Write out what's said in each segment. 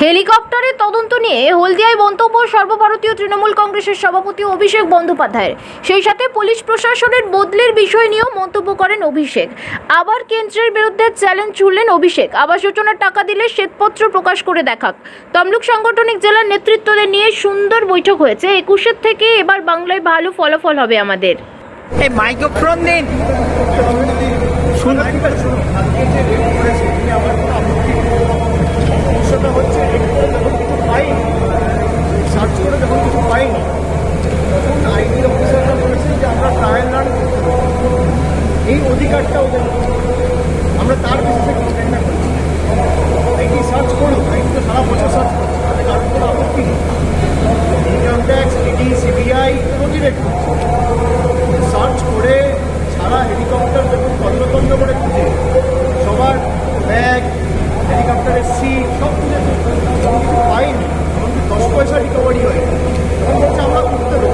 হেলিকপ্টারের তদন্ত নিয়ে হলদিয়ায় মন্তব্য সর্বভারতীয় তৃণমূল কংগ্রেসের সভাপতি অভিষেক বন্দ্যোপাধ্যায়ের। সেই সাথে পুলিশ প্রশাসনের বদলের বিষয় নিয়েও মন্তব্য করেন অভিষেক। আবার কেন্দ্রের বিরুদ্ধে চ্যালেঞ্জ ছুড়লেন অভিষেক। আবাস যোজনার টাকা দিলে শ্বেতপত্র প্রকাশ করে দেখাক। তমলুক সাংগঠনিক জেলার নেতৃত্বদের নিয়ে সুন্দর বৈঠক হয়েছে। একুশের থেকে এবার বাংলায় ভালো ফলাফল হবে আমাদের। মাইক্রোফোন দিন শুন সমস্যাটা হচ্ছে এরপরে যখন কিছু পাইনি সার্চ করে যখন কিছু পাইনি তখন আইডি অফিসাররা বলেছেন যে আমরা ট্রায়াল রান এই অধিকারটা ওদের আছে। আমরা তার বেসিসে কমপ্লেনটা করছি। আইডি সার্চ করুন আইডি তো সারা বছর সার্চ করুন তাতে কোনো আপত্তি নেই? ইনকাম ট্যাক্স ইডি সিবিআই করছে সার্চ করে সারা হেলিকপ্টার যখন তন্ন করে খুঁজে। সবার ব্যাগ হেলিকপ্টারের সিট সব খুঁজে কিছু পাইনি এমনকি দশ পয়সা রিকভারি হয়নি তখন বলছে আমরা করতে করো।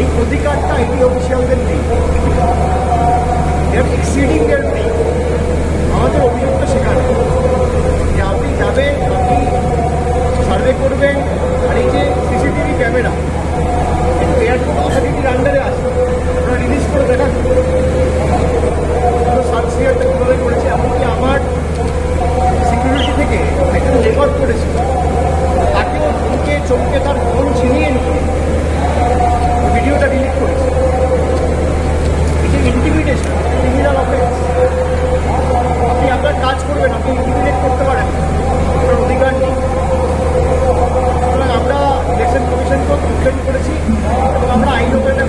এই অধিকারটা আইডি অফিসিয়ালদের They're exceeding কমপ্লেন করেছি এবং আমরা আইনগত